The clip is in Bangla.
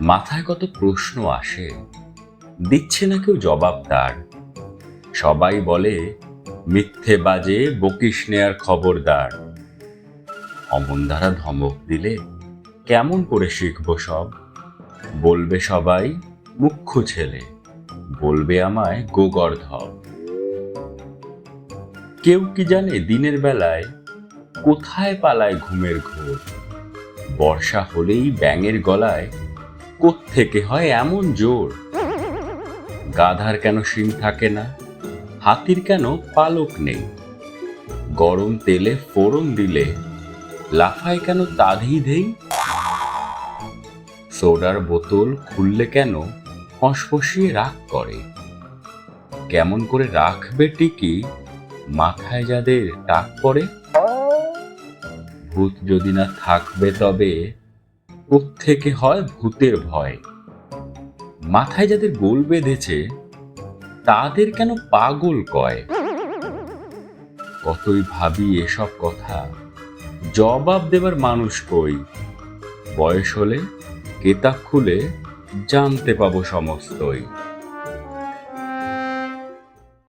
মাথায় কত প্রশ্ন আসে, দিচ্ছে না কেউ জবাব তার। সবাই বলে, মিথ্যে বাজে, বকিস নেয়ার খবরদার। অমন দ্বারা ধমক দিলে কেমন করে শিখব সব? বলবে সবাই, মুখ্য ছেলে। বলবে আমায়, গোগর্ধব। কেউ কি জানে দিনের বেলায় কোথায় পালায় ঘুমের ঘোর? বর্ষা হলেই ব্যাঙের গলায় থেকে হয় এমন জোর? গাধার কেন শিং থাকে না? হাতির কেন পালক নেই? গরম তেলে ফোড়ন দিলে লাফায় কেন তাধি ধেই সোডার বোতল খুললে কেন ফসফসিয়ে রাগ করে? কেমন করে রাখবে টিকি মাথায় যাদের টাক পড়ে? ভূত যদি না থাকবে তবে থেকে হয় ভূতের ভয়। মাথায় যাদের গোল বেঁধেছে, তাদের কেন পাগল কয়? কতই ভাবি এসব কথা। জবাব দেবার মানুষ কই? বয়স হলে, কেতাব খুলে জানতে পাবো সমস্তই।